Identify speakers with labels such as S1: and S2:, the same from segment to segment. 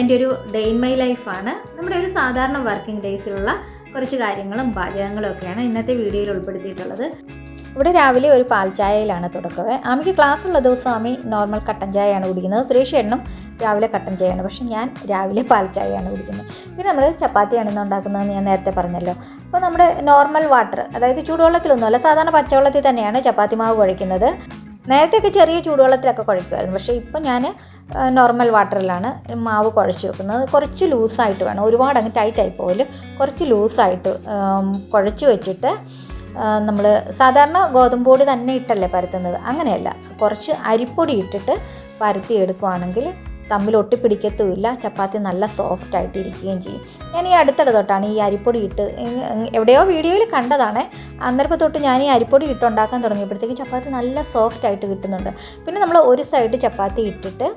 S1: എന്റെ ഒരു day in my ലൈഫാണ് നമ്മുടെ ഒരു സാധാരണ വർക്കിംഗ് ഡേയ്സിലുള്ള കുറച്ച് കാര്യങ്ങളും പാചകങ്ങളും ഒക്കെയാണ് ഇന്നത്തെ വീഡിയോയിൽ ഉൾപ്പെടുത്തിയിട്ടുള്ളത്. ഇവിടെ രാവിലെ ഒരു പാൽ ചായയിലാണ് തുടക്കമേ ആമിക്ക് ക്ലാസ് ഉള്ള ദിവസം ആമി നോർമൽ കട്ടൻ ചായയാണ് കുടിക്കുന്നത്. സുരേഷ് എണ്ണം രാവിലെ കട്ടൻ ചായയാണ്. പക്ഷേ ഞാൻ രാവിലെ പാൽ ചായയാണ് കുടിക്കുന്നത്. പിന്നെ നമ്മൾ ചപ്പാത്തിയാണ് ഇന്ന് ഉണ്ടാക്കുന്നതെന്ന് ഞാൻ നേരത്തെ പറഞ്ഞല്ലോ. അപ്പോൾ നമ്മുടെ നോർമൽ വാട്ടർ അതായത് ചൂടുവെള്ളത്തിലൊന്നുമല്ല സാധാരണ പച്ചവെള്ളത്തിൽ തന്നെയാണ് ചപ്പാത്തി മാവ് കുഴയ്ക്കുന്നത് നേരത്തെയൊക്കെ ചെറിയ ചൂടുവെള്ളത്തിലൊക്കെ കുഴക്കുമായിരുന്നു. പക്ഷേ ഇപ്പം ഞാൻ നോർമൽ വാട്ടറിലാണ് മാവ് കുഴച്ച് വെക്കുന്നത്. കുറച്ച് ലൂസായിട്ട് വേണം. ഒരുപാട് അങ്ങ് ടൈറ്റായി പോലും കുറച്ച് ലൂസായിട്ട് കുഴച്ച് വെച്ചിട്ട് നമ്മൾ സാധാരണ ഗോതമ്പ് പൊടി തന്നെ ഇട്ടല്ലേ പരത്തുന്നത്? അങ്ങനെയല്ല. കുറച്ച് അരിപ്പൊടി ഇട്ടിട്ട് പരത്തി എടുക്കുവാണെങ്കിൽ തമ്മിൽ ഒട്ടിപ്പിടിക്കത്തുമില്ല. ചപ്പാത്തി നല്ല സോഫ്റ്റ് ആയിട്ട് ഇരിക്കുകയും ചെയ്യും. ഞാൻ ഈ അടുത്തിടെ തൊട്ടാണ് ഈ അരിപ്പൊടി ഇട്ട് എവിടെയോ വീഡിയോയിൽ കണ്ടതാണ്. അന്നേരപ്പം തൊട്ട് ഞാൻ ഈ അരിപ്പൊടി ഇട്ട് ഉണ്ടാക്കാൻ തുടങ്ങിയപ്പോഴത്തേക്ക് ചപ്പാത്തി നല്ല സോഫ്റ്റ് ആയിട്ട് കിട്ടുന്നുണ്ട്. പിന്നെ നമ്മൾ ഒരു സൈഡ് ചപ്പാത്തി ഇട്ടിട്ട്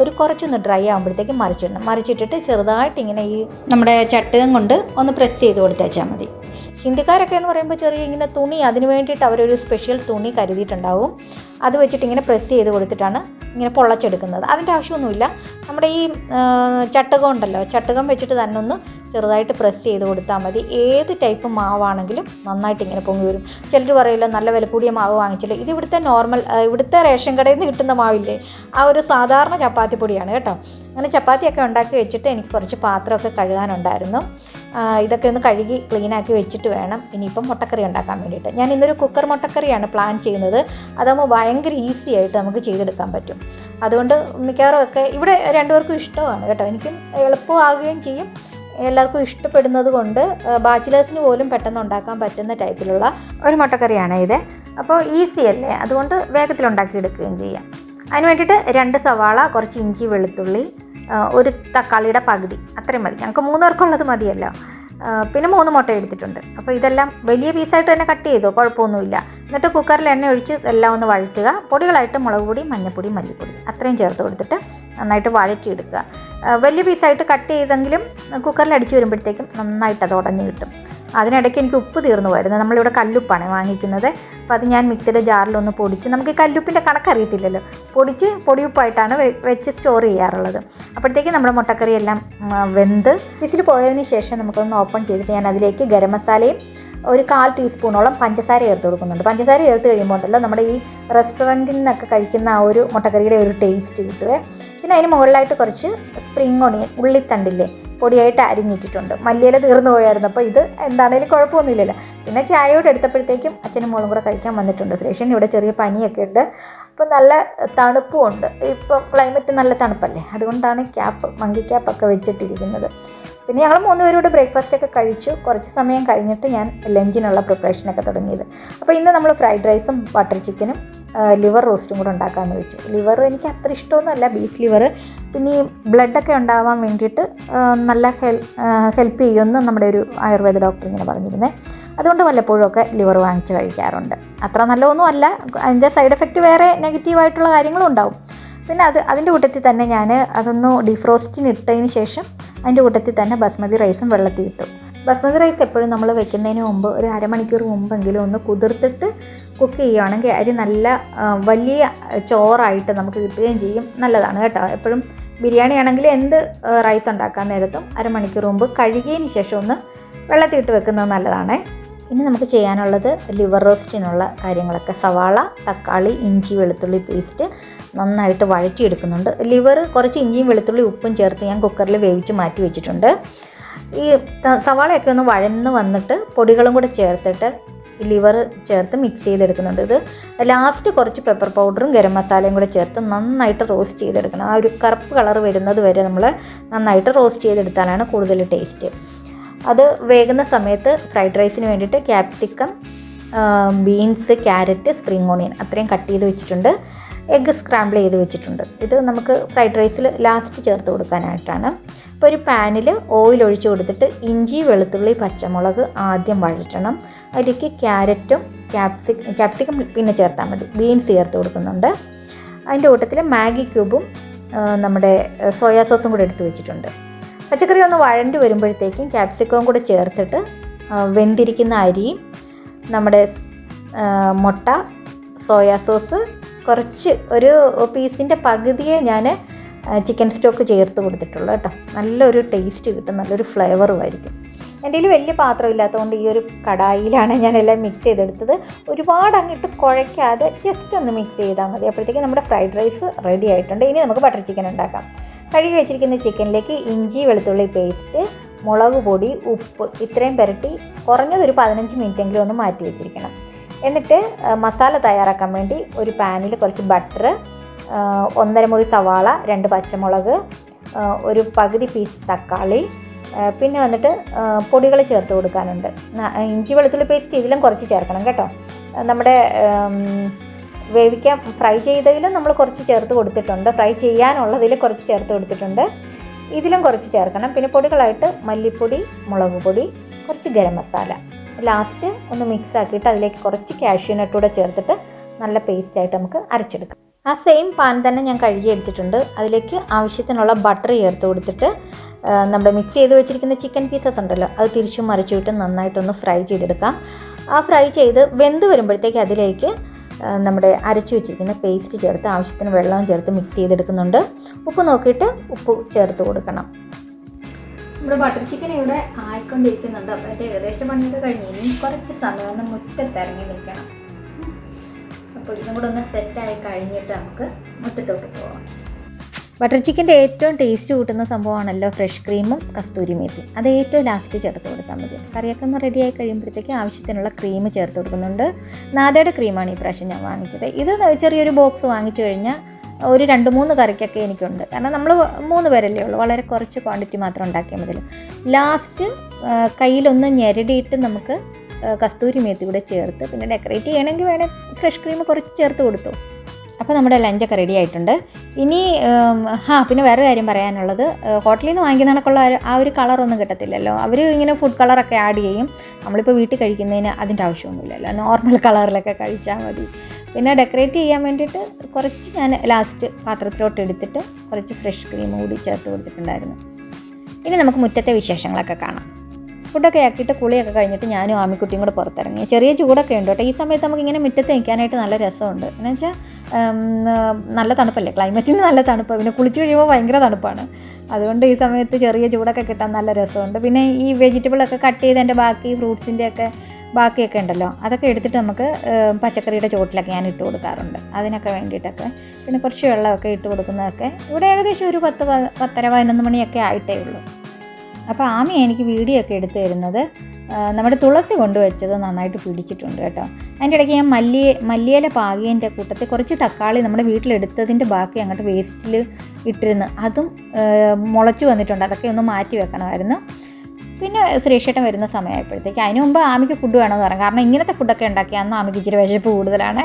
S1: ഒരു കുറച്ചൊന്ന് ഡ്രൈ ആകുമ്പോഴത്തേക്ക് മറിച്ചിടണം. മറിച്ചിട്ടിട്ട് ചെറുതായിട്ട് ഇങ്ങനെ ഈ നമ്മുടെ ചട്ടുകം കൊണ്ട് ഒന്ന് പ്രസ് ചെയ്ത് കൊടുത്തേച്ചാൽ മതി. ഹിന്ദിക്കാരൊക്കെ എന്ന് പറയുമ്പോൾ ചെറിയ ഇങ്ങനെ തുണി അതിന് വേണ്ടിയിട്ട് അവരൊരു സ്പെഷ്യൽ തുണി കരുതിയിട്ടുണ്ടാവും. അത് വെച്ചിട്ട് ഇങ്ങനെ പ്രസ് ചെയ്ത് കൊടുത്തിട്ടാണ് ഇങ്ങനെ പൊള്ളച്ചെടുക്കുന്നത്. അതിന്റെ ആവശ്യമൊന്നുമില്ല. നമ്മുടെ ഈ ചട്ടകം ഉണ്ടല്ലോ ചട്ടകം വെച്ചിട്ട് തന്നെ ഒന്ന് ചെറുതായിട്ട് പ്രസ് ചെയ്ത് കൊടുത്താൽ മതി. ഏത് ടൈപ്പ് മാവാണെങ്കിലും നന്നായിട്ട് ഇങ്ങനെ പൊങ്ങി വരും. ചിലർ പറയില്ല നല്ല വില കൂടിയ മാവ് വാങ്ങിച്ചില്ല. ഇത് ഇവിടുത്തെ നോർമൽ ഇവിടുത്തെ റേഷൻ കടയിൽ നിന്ന് കിട്ടുന്ന മാവില്ലേ? ആ ഒരു സാധാരണ ചപ്പാത്തി പൊടിയാണ് കേട്ടോ. അങ്ങനെ ചപ്പാത്തിയൊക്കെ ഉണ്ടാക്കി വെച്ചിട്ട് എനിക്ക് കുറച്ച് പാത്രമൊക്കെ കഴുകാനുണ്ടായിരുന്നു. ഇതൊക്കെ ഒന്ന് കഴുകി ക്ലീനാക്കി വെച്ചിട്ട് വേണം. ഇനിയിപ്പം മുട്ടക്കറി ഉണ്ടാക്കാൻ വേണ്ടിയിട്ട്. ഞാൻ ഇന്നൊരു കുക്കർ മുട്ടക്കറിയാണ് പ്ലാൻ ചെയ്യുന്നത്. അതാകുമ്പോൾ ഭയങ്കര ഈസി ആയിട്ട് നമുക്ക് ചെയ്തെടുക്കാൻ പറ്റും. അതുകൊണ്ട് മിക്കവാറും ഒക്കെ ഇവിടെ രണ്ടുപേർക്കും ഇഷ്ടമാണ് കേട്ടോ. എനിക്കും എളുപ്പമാകുകയും ചെയ്യും. എല്ലാവർക്കും ഇഷ്ടപ്പെടുന്നത് കൊണ്ട് ബാച്ചിലേഴ്സിന് പോലും പെട്ടെന്ന് ഉണ്ടാക്കാൻ പറ്റുന്ന ടൈപ്പിലുള്ള ഒരു മുട്ടക്കറിയാണ് ഇത്. അപ്പോൾ ഈസി അല്ലേ? അതുകൊണ്ട് വേഗത്തിൽ ഉണ്ടാക്കിയെടുക്കുകയും ചെയ്യാം. അതിന് വേണ്ടിയിട്ട് രണ്ട് സവാള കുറച്ച് ഇഞ്ചി വെളുത്തുള്ളി ഒരു തക്കാളിയുടെ പകുതി. അത്രയും മതി. ഞങ്ങൾക്ക് മൂന്ന് പേർക്കുള്ളത് മതിയല്ലോ പിന്നെ മൂന്ന് മുട്ട എടുത്തിട്ടുണ്ട്. അപ്പോൾ ഇതെല്ലാം വലിയ പീസായിട്ട് തന്നെ കട്ട് ചെയ്തോ? കുഴപ്പമൊന്നുമില്ല. എന്നിട്ട് കുക്കറിൽ എണ്ണ ഒഴിച്ച് എല്ലാം ഒന്ന് വഴറ്റുക. പൊടികളായിട്ട് മുളക് പൊടി മഞ്ഞൾപ്പൊടി മല്ലിപ്പൊടി. അത്രയും ചേർത്ത് കൊടുത്തിട്ട് നന്നായിട്ട് വഴറ്റിയെടുക്കുക. വലിയ പീസായിട്ട് കട്ട് ചെയ്തെങ്കിലും കുക്കറിൽ അടിച്ച് വരുമ്പോഴത്തേക്കും നന്നായിട്ട് അത് ഉടഞ്ഞ് കിട്ടും. അതിനിടയ്ക്ക് എനിക്ക് ഉപ്പ് തീർന്നു പോയിരുന്നു. നമ്മളിവിടെ കല്ലുപ്പാണ് വാങ്ങിക്കുന്നത്. അപ്പോൾ അത് ഞാൻ മിക്സിയുടെ ജാറിലൊന്ന് പൊടിച്ച് നമുക്ക് കല്ലുപ്പിന്റെ കണക്കറിയത്തില്ലല്ലോ പൊടിച്ച് പൊടിയുപ്പായിട്ടാണ് വെച്ച് സ്റ്റോർ ചെയ്യാറുള്ളത്. അപ്പോഴത്തേക്ക് നമ്മുടെ മുട്ടക്കറി എല്ലാം വെന്ത് വിസിൽ പോയതിന് ശേഷം നമുക്കൊന്ന് ഓപ്പൺ ചെയ്തിട്ട് ഞാൻ അതിലേക്ക് ഗരം മസാലയും ഒരു കാൽ ടീസ്പൂണോളം പഞ്ചസാര ചേർത്ത് കൊടുക്കുന്നുണ്ട്. പഞ്ചസാര ചേർത്ത് കഴിയുമ്പോൾ ഉണ്ടല്ലോ നമ്മുടെ ഈ റെസ്റ്റോറന്റിൽ നിന്നൊക്കെ കഴിക്കുന്ന ആ ഒരു മുട്ടക്കറിയുടെ ഒരു ടേസ്റ്റ് കിട്ടുവേ. പിന്നെ അതിന് മുകളിലായിട്ട് കുറച്ച് സ്പ്രിങ് ഒണിയൻ ഉള്ളിത്തണ്ടില്ലേ പൊടിയായിട്ട് അരിഞ്ഞിട്ടിട്ടുണ്ട്. മല്ലിയില തീർന്നു പോയായിരുന്നു. അപ്പോൾ ഇത് എന്താണേലും കുഴപ്പമൊന്നുമില്ലല്ലോ. പിന്നെ ചായയോട് എടുത്തപ്പോഴത്തേക്കും അച്ഛനും മോളും കൂടെ കഴിക്കാൻ വന്നിട്ടുണ്ട്. സുരേഷൻ ഇവിടെ ചെറിയ പനിയൊക്കെ ഉണ്ട്. അപ്പോൾ നല്ല തണുപ്പും ഉണ്ട് ഇപ്പോൾ ക്ലൈമറ്റ് നല്ല തണുപ്പല്ലേ? അതുകൊണ്ടാണ് ക്യാപ്പ് മങ്കി ക്യാപ്പൊക്കെ വെച്ചിട്ടിരിക്കുന്നത്. പിന്നെ ഞങ്ങൾ മൂന്നുപേരോട് ബ്രേക്ക്ഫാസ്റ്റൊക്കെ കഴിച്ചു. കുറച്ച് സമയം കഴിഞ്ഞിട്ട് ഞാൻ ലഞ്ചിനുള്ള പ്രിപ്പറേഷനൊക്കെ തുടങ്ങിയത്. അപ്പോൾ ഇന്ന് നമ്മൾ ഫ്രൈഡ് റൈസും ബട്ടർ ചിക്കനും ലിവർ റോസ്റ്റും കൂടെ ഉണ്ടാക്കാമെന്ന് വെച്ചു. ലിവർ എനിക്ക് അത്ര ഇഷ്ടമൊന്നുമല്ല ബീഫ് ലിവർ. പിന്നെ ഈ ബ്ലഡൊക്കെ ഉണ്ടാവാൻ വേണ്ടിയിട്ട് നല്ല ഹെൽ ഹെൽപ്പ് ചെയ്യുമെന്ന് നമ്മുടെ ഒരു ആയുർവേദ ഡോക്ടർ ഇങ്ങനെ പറഞ്ഞിരുന്നേ. അതുകൊണ്ട് വല്ലപ്പോഴുമൊക്കെ ലിവർ വാങ്ങിച്ച് കഴിക്കാറുണ്ട്. അത്ര നല്ലതൊന്നും അല്ല അതിന്റെ സൈഡ് എഫക്റ്റ് വേറെ നെഗറ്റീവായിട്ടുള്ള കാര്യങ്ങളും ഉണ്ടാവും. പിന്നെ അത് അതിന്റെ കൂട്ടത്തിൽ തന്നെ ഞാൻ അതൊന്ന് ഡിഫ്രോസ്റ്റിന് ഇട്ടതിന് ശേഷം അതിന്റെ കൂട്ടത്തിൽ തന്നെ ബസ്മതി റൈസും വെള്ളത്തിൽ ഇട്ടു. ബസ്മതി റൈസ് എപ്പോഴും നമ്മൾ വെക്കുന്നതിന് മുമ്പ് ഒരു അരമണിക്കൂർ മുമ്പെങ്കിലും ഒന്ന് കുതിർത്തിട്ട് കുക്ക് ചെയ്യുകയാണെങ്കിൽ അരി നല്ല വലിയ ചോറായിട്ട് നമുക്ക് കിട്ടുകയും ചെയ്യും. നല്ലതാണ് കേട്ടോ. എപ്പോഴും ബിരിയാണി ആണെങ്കിൽ എന്ത് റൈസ് ഉണ്ടാക്കാൻ നേരത്തും അരമണിക്കൂർ മുമ്പ് കഴുകിയതിന് ശേഷം ഒന്ന് വെള്ളത്തിട്ട് വെക്കുന്നത് നല്ലതാണേ. ഇനി നമുക്ക് ചെയ്യാനുള്ളത് ലിവർ റോസ്റ്റിനുള്ള കാര്യങ്ങളൊക്കെ. സവാള തക്കാളി ഇഞ്ചി വെളുത്തുള്ളി പേസ്റ്റ് നന്നായിട്ട് വഴറ്റിയെടുക്കുന്നുണ്ട്. ലിവർ കുറച്ച് ഇഞ്ചിയും വെളുത്തുള്ളി ഉപ്പും ചേർത്ത് ഞാൻ കുക്കറിൽ വേവിച്ച് മാറ്റി വെച്ചിട്ടുണ്ട്. ഈ സവാളയൊക്കെ ഒന്ന് വഴന്ന് വന്നിട്ട് പൊടികളും കൂടെ ചേർത്തിട്ട് ലിവർ ചേർത്ത് മിക്സ് ചെയ്തെടുക്കുന്നുണ്ട്. ഇത് ലാസ്റ്റ് കുറച്ച് പെപ്പർ പൗഡറും ഗരം മസാലയും കൂടെ ചേർത്ത് നന്നായിട്ട് റോസ്റ്റ് ചെയ്തെടുക്കണം. ആ ഒരു കറുപ്പ് കളർ വരുന്നത് വരെ നമ്മൾ നന്നായിട്ട് റോസ്റ്റ് ചെയ്തെടുത്താലാണ് കൂടുതൽ ടേസ്റ്റ് അത് വേകുന്ന സമയത്ത് ഫ്രൈഡ് റൈസിന് വേണ്ടിയിട്ട് capsicum beans carrot spring onion അത്രയും കട്ട് ചെയ്ത് വെച്ചിട്ടുണ്ട്. എഗ്ഗ് സ്ക്രാമ്പിൾ ചെയ്ത് വെച്ചിട്ടുണ്ട്. ഇത് നമുക്ക് ഫ്രൈഡ് റൈസിൽ ലാസ്റ്റ് ചേർത്ത് കൊടുക്കാനായിട്ടാണ്. ഇപ്പോൾ ഒരു പാനിൽ ഓയിൽ ഒഴിച്ച് കൊടുത്തിട്ട് ഇഞ്ചി വെളുത്തുള്ളി പച്ചമുളക് ആദ്യം വഴറ്റണം. അതിലേക്ക് ക്യാരറ്റും ക്യാപ്സിക് ക്യാപ്സിക്കം പിന്നെ ചേർത്താൽ മതി. ബീൻസ് ചേർത്ത് കൊടുക്കുന്നുണ്ട്. അതിന്റെ കൂട്ടത്തിൽ മാഗി ക്യൂബും നമ്മുടെ സോയാ സോസും കൂടെ എടുത്ത് വെച്ചിട്ടുണ്ട്. പച്ചക്കറി ഒന്ന് വഴണ്ടി വരുമ്പോഴത്തേക്കും ക്യാപ്സിക്കവും കൂടെ ചേർത്തിട്ട് വെന്തിരിക്കുന്ന അരിയും നമ്മുടെ മുട്ട സോയാ സോസ് കുറച്ച് ഒരു പീസിന്റെ പകുതിയെ ഞാൻ ചിക്കൻ സ്റ്റോക്ക് ചേർത്ത് കൊടുത്തിട്ടുള്ളൂ കേട്ടോ. നല്ലൊരു ടേസ്റ്റ് കിട്ടും നല്ലൊരു ഫ്ലേവറും ആയിരിക്കും. എന്റെ കയ്യിൽ വലിയ പാത്രം ഇല്ലാത്തതുകൊണ്ട് ഈ ഒരു കടായിലാണ് ഞാനെല്ലാം മിക്സ് ചെയ്തെടുത്തത്. ഒരുപാട് അങ്ങിട്ട് കുഴയ്ക്കാതെ ജസ്റ്റ് ഒന്ന് മിക്സ് ചെയ്താൽ മതി. അപ്പോഴത്തേക്ക് നമ്മുടെ ഫ്രൈഡ് റൈസ് റെഡി ആയിട്ടുണ്ട്. ഇനി നമുക്ക് ബട്ടർ ചിക്കൻ ഉണ്ടാക്കാം. കഴുകി വെച്ചിരിക്കുന്ന ചിക്കനിലേക്ക് ഇഞ്ചി വെളുത്തുള്ളി പേസ്റ്റ് മുളക് പൊടി ഉപ്പ് ഇത്രയും പുരട്ടി കുറഞ്ഞതൊരു പതിനഞ്ച് മിനിറ്റെങ്കിലും ഒന്ന് മാറ്റി വെച്ചിരിക്കണം. എന്നിട്ട് മസാല തയ്യാറാക്കാൻ വേണ്ടി ഒരു പാനിൽ കുറച്ച് ബട്ടർ ഒന്നര മുറി സവാള രണ്ട് പച്ചമുളക് ഒരു പകുതി പീസ് തക്കാളി പിന്നെ വന്നിട്ട് പൊടികൾ ചേർത്ത് കൊടുക്കാനുണ്ട്. ഇഞ്ചി വെളുത്തുള്ളി പേസ്റ്റ് ഇതിലും കുറച്ച് ചേർക്കണം കേട്ടോ. നമ്മുടെ വേവിക്കാൻ ഫ്രൈ ചെയ്തതിലും നമ്മൾ കുറച്ച് ചേർത്ത് കൊടുത്തിട്ടുണ്ട്. ഫ്രൈ ചെയ്യാനുള്ളതിൽ കുറച്ച് ചേർത്ത് കൊടുത്തിട്ടുണ്ട്. ഇതിലും കുറച്ച് ചേർക്കണം. പിന്നെ പൊടികളായിട്ട് മല്ലിപ്പൊടി മുളക് പൊടി കുറച്ച് ഗരം മസാല. ലാസ്റ്റ് ഒന്ന് മിക്സ് ആക്കിയിട്ട് അതിലേക്ക് കുറച്ച് കാഷ്യൂ നട്ട് ചേർത്തിട്ട് നല്ല പേസ്റ്റായിട്ട് നമുക്ക് അരച്ചെടുക്കാം. ആ സെയിം പാൻ തന്നെ ഞാൻ കഴുകി എടുത്തിട്ടുണ്ട്. അതിലേക്ക് ആവശ്യത്തിനുള്ള ബട്ടർ ചേർത്ത് കൊടുത്തിട്ട് നമ്മൾ മിക്സ് ചെയ്ത് വെച്ചിരിക്കുന്ന ചിക്കൻ പീസസ് ഉണ്ടല്ലോ അത് തിരിച്ചും മറിച്ചുവിട്ട് നന്നായിട്ടൊന്ന് ഫ്രൈ ചെയ്തെടുക്കാം. ആ ഫ്രൈ ചെയ്ത് വെന്ത് വരുമ്പോഴത്തേക്ക് അതിലേക്ക് നമ്മുടെ അരച്ചു വെച്ചിരിക്കുന്ന പേസ്റ്റ് ചേർത്ത് ആവശ്യത്തിന് വെള്ളവും ചേർത്ത് മിക്സ് ചെയ്തെടുക്കുന്നുണ്ട്. ഉപ്പ് നോക്കിയിട്ട് ഉപ്പ് ചേർത്ത് കൊടുക്കണം. നമ്മുടെ ബട്ടർ ചിക്കൻ ഇവിടെ ആയിക്കൊണ്ടിരിക്കുന്നുണ്ട്. അപ്പോൾ എന്റെ ഏകദേശം പണിയൊക്കെ കഴിഞ്ഞ്. ഇനി കുറച്ച് സമയം ഒന്ന് മുറ്റത്തിറങ്ങി നിൽക്കണം. അപ്പോൾ ഇതും കൂടെ ഒന്ന് സെറ്റായി കഴിഞ്ഞിട്ട് നമുക്ക് മുറ്റത്തോട്ട് പോകാം ബട്ടർ ചിക്കന്റെ ഏറ്റവും ടേസ്റ്റ് കൂട്ടുന്ന സംഭവമാണല്ലോ ഫ്രഷ് ക്രീമും കസ്തൂരി മേത്തി. അത് ഏറ്റവും ലാസ്റ്റ് ചേർത്ത് കൊടുത്താൽ മതി. കറിയൊക്കെ ഒന്ന് റെഡിയായി കഴിയുമ്പോഴത്തേക്ക് ആവശ്യത്തിനുള്ള ക്രീം ചേർത്ത് കൊടുക്കുന്നുണ്ട്. നാദയുടെ ക്രീമാണ് ഈ പ്രാവശ്യം ഞാൻ വാങ്ങിച്ചത്. ഇത് ചെറിയൊരു ബോക്സ് വാങ്ങിച്ചു കഴിഞ്ഞാൽ ഒരു രണ്ട് മൂന്ന് കറിക്കൊക്കെ എനിക്കുണ്ട്. കാരണം നമ്മൾ മൂന്ന് പേരല്ലേ ഉള്ളൂ. വളരെ കുറച്ച് ക്വാണ്ടിറ്റി മാത്രം ഉണ്ടാക്കിയാൽ മതി ലാസ്റ്റ് കയ്യിലൊന്ന് ഞെരടിയിട്ട് നമുക്ക് കസ്തൂരി മേത്തി കൂടെ ചേർത്ത് പിന്നെ ഡെക്കറേറ്റ് ചെയ്യണമെങ്കിൽ വേണേൽ ഫ്രഷ് ക്രീം കുറച്ച് ചേർത്ത് കൊടുത്തു. അപ്പോൾ നമ്മുടെ ലഞ്ചൊക്കെ റെഡി ആയിട്ടുണ്ട്. ഇനി ആ പിന്നെ വേറെ കാര്യം പറയാനുള്ളത്. ഹോട്ടലിൽ നിന്ന് വാങ്ങിക്കുന്ന കണക്കുള്ള ആ ഒരു- ആ ഒരു കളറൊന്നും കിട്ടത്തില്ലല്ലോ. അവർ ഇങ്ങനെ ഫുഡ് കളറൊക്കെ ആഡ് ചെയ്യും. നമ്മളിപ്പോൾ വീട്ടിൽ കഴിക്കുന്നതിന് അതിന്റെ ആവശ്യമൊന്നുമില്ലല്ലോ. നോർമൽ കളറിലൊക്കെ കഴിച്ചാൽ മതി. പിന്നെ ഡെക്കറേറ്റ് ചെയ്യാൻ വേണ്ടിയിട്ട് കുറച്ച് ഞാൻ ലാസ്റ്റ് പാത്രത്തിലോട്ട് എടുത്തിട്ട് കുറച്ച് ഫ്രഷ് ക്രീം കൂടി ചേർത്ത് കൊടുത്തിട്ടുണ്ടായിരുന്നു. ഇനി നമുക്ക് മുറ്റത്തെ വിശേഷങ്ങളൊക്കെ കാണാം. ഫുഡൊക്കെ ആക്കിയിട്ട് കുളിയൊക്കെ കഴിഞ്ഞിട്ട് ഞാനും ആമിക്കുട്ടിയും കൂടെ പുറത്തിറങ്ങി. ചെറിയ ചൂടൊക്കെ ഉണ്ട് കേട്ടോ. ഈ സമയത്ത് നമുക്ക് ഇങ്ങനെ മുറ്റത്ത് നിൽക്കാനായിട്ട് നല്ല രസമുണ്ട്. എന്ന് വെച്ചാൽ നല്ല തണുപ്പല്ലേ? ക്ലൈമറ്റിന് നല്ല തണുപ്പ്. പിന്നെ കുളിച്ച് കഴിയുമ്പോൾ ഭയങ്കര തണുപ്പാണ്. അതുകൊണ്ട് ഈ സമയത്ത് ചെറിയ ചൂടൊക്കെ കിട്ടാൻ നല്ല രസമുണ്ട്. പിന്നെ ഈ വെജിറ്റബിളൊക്കെ കട്ട് ചെയ്തതിന്റെ ബാക്കി ഫ്രൂട്ട്സിന്റെ ഒക്കെ ബാക്കിയൊക്കെ ഉണ്ടല്ലോ അതൊക്കെ എടുത്തിട്ട് നമുക്ക് പച്ചക്കറിയുടെ ചോട്ടിലൊക്കെ ഞാൻ ഇട്ട് കൊടുക്കാറുണ്ട്. അതിനൊക്കെ വേണ്ടിയിട്ടൊക്കെ. പിന്നെ കുറച്ച് വെള്ളമൊക്കെ ഇട്ട് കൊടുക്കുന്നതൊക്കെ ഇവിടെ ഏകദേശം ഒരു പത്ത് പത്തര പതിനൊന്ന് മണിയൊക്കെ ആയിട്ടേ ഉള്ളൂ. അപ്പോൾ ആമി എനിക്ക് വീഡിയോ ഒക്കെ എടുത്തു തരുന്നത് നമ്മുടെ തുളസി കൊണ്ടുവച്ചത് നന്നായിട്ട് പിടിച്ചിട്ടുണ്ട് കേട്ടോ. അതിന്റെ ഇടയ്ക്ക് ഞാൻ മല്ലി മല്ലിയില പാകിയതിന്റെ കൂട്ടത്തിൽ കുറച്ച് തക്കാളി നമ്മുടെ വീട്ടിലെടുത്തതിന്റെ ബാക്കി അങ്ങോട്ട് വേസ്റ്റിൽ ഇട്ടിരുന്ന് അതും മുളച്ചു വന്നിട്ടുണ്ട്. അതൊക്കെ ഒന്ന് മാറ്റി വെക്കണമായിരുന്നു. പിന്നെ ശ്രീഷേട്ടൻ വരുന്ന സമയമായപ്പോഴത്തേക്ക് അതിന് മുമ്പ് ആമിക്ക് ഫുഡ് വേണമെന്ന് പറഞ്ഞു. കാരണം ഇങ്ങനത്തെ ഫുഡൊക്കെ ഉണ്ടാക്കിയാന്ന് ആമിക്ക് ഇച്ചിരി വിശപ്പ് കൂടുതലാണ്.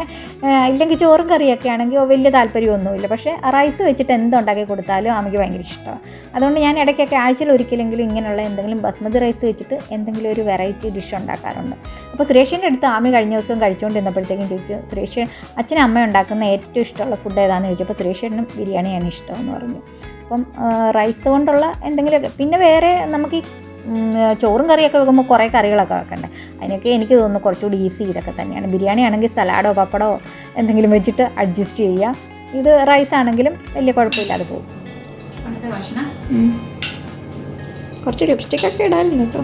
S1: ഇല്ലെങ്കിൽ ചോറും കറിയൊക്കെ ആണെങ്കിൽ വലിയ താല്പര്യമൊന്നുമില്ല. പക്ഷേ റൈസ് വെച്ചിട്ട് എന്തുണ്ടാക്കി കൊടുത്താലും ആമിക്ക് ഭയങ്കര ഇഷ്ടമാണ്. അതുകൊണ്ട് ഞാൻ ഇടയ്ക്കൊക്കെ ആഴ്ചയിൽ ഒരിക്കലെങ്കിലും ഇങ്ങനെയുള്ള എന്തെങ്കിലും ബസ്മതി റൈസ് വെച്ചിട്ട് എന്തെങ്കിലും ഒരു വെറൈറ്റി ഡിഷ് ഉണ്ടാക്കാറുണ്ട്. അപ്പോൾ സുരേഷിന്റെ അടുത്ത് ആമി കഴിഞ്ഞ ദിവസം കഴിച്ചുകൊണ്ടിരുന്നപ്പോഴത്തേക്കും ചോദിക്കും സുരേഷ് അച്ഛനും അമ്മ ഉണ്ടാക്കുന്ന ഏറ്റവും ഇഷ്ടമുള്ള ഫുഡ് ഏതാണെന്ന് ചോദിച്ചപ്പോൾ സുരേഷേട്ടനും ബിരിയാണിയാണ് ഇഷ്ടമെന്ന് പറഞ്ഞു. അപ്പം റൈസ് കൊണ്ടുള്ള എന്തെങ്കിലുമൊക്കെ. പിന്നെ വേറെ നമുക്ക് ഈ ചോറും കറിയൊക്കെ വെക്കുമ്പോൾ കുറേ കറികളൊക്കെ വെക്കണ്ടേ? അതിനൊക്കെ എനിക്ക് തോന്നുന്നു കുറച്ചുകൂടി ഈസി ഇതൊക്കെ തന്നെയാണ്. ബിരിയാണി ആണെങ്കിൽ സലാഡോ പപ്പടോ എന്തെങ്കിലും വെച്ചിട്ട് അഡ്ജസ്റ്റ് ചെയ്യാം. ഇത് റൈസ് ആണെങ്കിലും വലിയ കുഴപ്പമില്ലാതെ പോകും.
S2: കുറച്ച് ലിപ്സ്റ്റിക് ഒക്കെ ഇടായിരുന്നു കേട്ടോ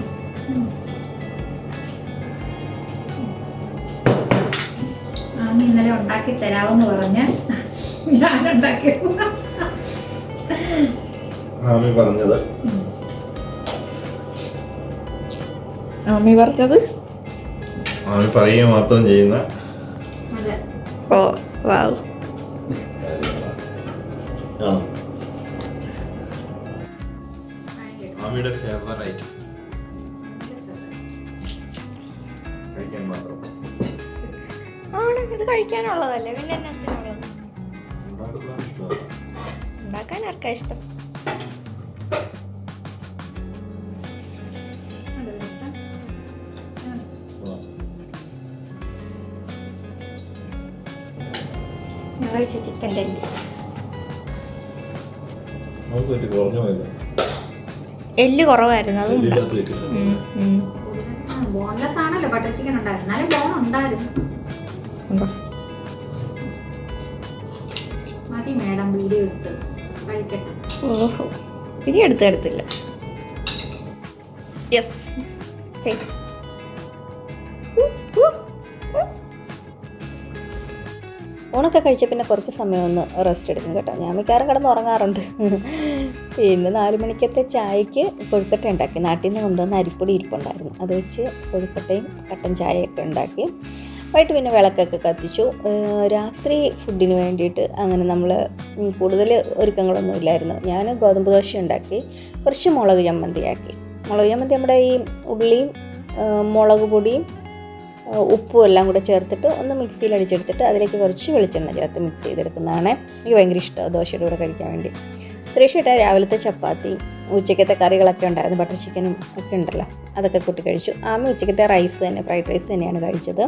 S1: ഇന്നലെ ഉണ്ടാക്കി തരാമെന്ന് പറഞ്ഞ് ഞാൻ ഉണ്ടാക്കി
S3: പറഞ്ഞത്
S2: മമ്മി പറഞ്ഞത്?
S3: ആമി പറയുക മാത്രം ചെയ്യുന്ന
S1: അതെ.
S2: ഓ വാവ്
S3: ആമിയുടെ ഫേവറേറ്റ് കഴിക്കാൻ മാത്രം.
S2: ആണ് ഇത് കഴിക്കാനുള്ളതല്ലേ? പിന്നെ എന്നെ. ഉണ്ടാക്കാൻ ആർക്കാ ഇഷ്ടം? ഞാൻ കഴിച്ച
S3: ചിക്കന്റെ
S2: എല്ല് കുറവായിരുന്നു അതും.
S1: ബോൺലെസ് ആണല്ലോ ബട്ടർ ചിക്കൻ ഉണ്ടായിരുന്നു എന്നാലും ബോൺ ഉണ്ടായിരുന്നു.
S2: ഉണ്ടോ?
S1: മതി മേഡം വീഡിയോ എടുത്ത് കഴിക്കട്ടെ.
S2: ഓഹോ. ഇനി എടുത്തെടുത്തില്ല യെസ്
S1: ഊണൊക്കെ കഴിച്ച പിന്നെ കുറച്ച് സമയം ഒന്ന് റെസ്റ്റ് എടുക്കും കേട്ടോ. ഞാൻ മിക്കവാറും കിടന്ന് ഉറങ്ങാറുണ്ട്. പിന്നെ നാല് മണിക്കത്തെ ചായക്ക് കൊഴുക്കട്ട ഉണ്ടാക്കി. നാട്ടിൽ നിന്ന് കൊണ്ടുവന്ന അരിപ്പൊടി ഇരിപ്പുണ്ടായിരുന്നു. അത് വെച്ച് കൊഴുക്കട്ടയും കട്ടൻ ചായയൊക്കെ ഉണ്ടാക്കി. വൈകിട്ട് പിന്നെ വിളക്കൊക്കെ കത്തിച്ചു. രാത്രി ഫുഡിന് വേണ്ടിയിട്ട് അങ്ങനെ നമ്മൾ കൂടുതൽ ഒരുക്കങ്ങളൊന്നും ഇല്ലായിരുന്നു. ഞാൻ ഗോതമ്പ് ദോശ ഉണ്ടാക്കി. കുറച്ച് മുളക് ചമ്മന്തിയാക്കി. മുളക് ചമ്മന്തി നമ്മുടെ ഈ ഉള്ളിയും മുളക് പൊടിയും ഉപ്പും എല്ലാം കൂടെ ചേർത്തിട്ട് ഒന്ന് മിക്സിയിൽ അടിച്ചെടുത്തിട്ട് അതിലേക്ക് കുറച്ച് വെളിച്ചെണ്ണ ചേർത്ത് മിക്സ് ചെയ്തെടുക്കുന്നതാണ്. എനിക്ക് ഭയങ്കര ഇഷ്ടമാണ് ദോശയുടെ കൂടെ കഴിക്കാൻ വേണ്ടി. സുരേഷിട്ട രാവിലത്തെ ചപ്പാത്തി ഉച്ചക്കത്തെ കറികളൊക്കെ ഉണ്ടായിരുന്നു ബട്ടർ ചിക്കനും ഒക്കെ ഉണ്ടല്ലോ അതൊക്കെ കൂട്ടി കഴിച്ചു. ആമ ഉച്ചക്കത്തെ റൈസ് തന്നെ ഫ്രൈഡ് റൈസ് തന്നെയാണ് കഴിച്ചത്.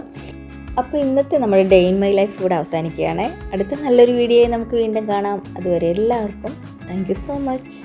S1: അപ്പോൾ ഇന്നത്തെ നമ്മുടെ ഡേ ഇൻ മൈ ലൈഫ് ഇവിടെ അവസാനിക്കുകയാണ്. അടുത്ത നല്ലൊരു വീഡിയോയെ നമുക്ക് വീണ്ടും കാണാം. അതുവരെ എല്ലാവർക്കും താങ്ക് സോ മച്ച്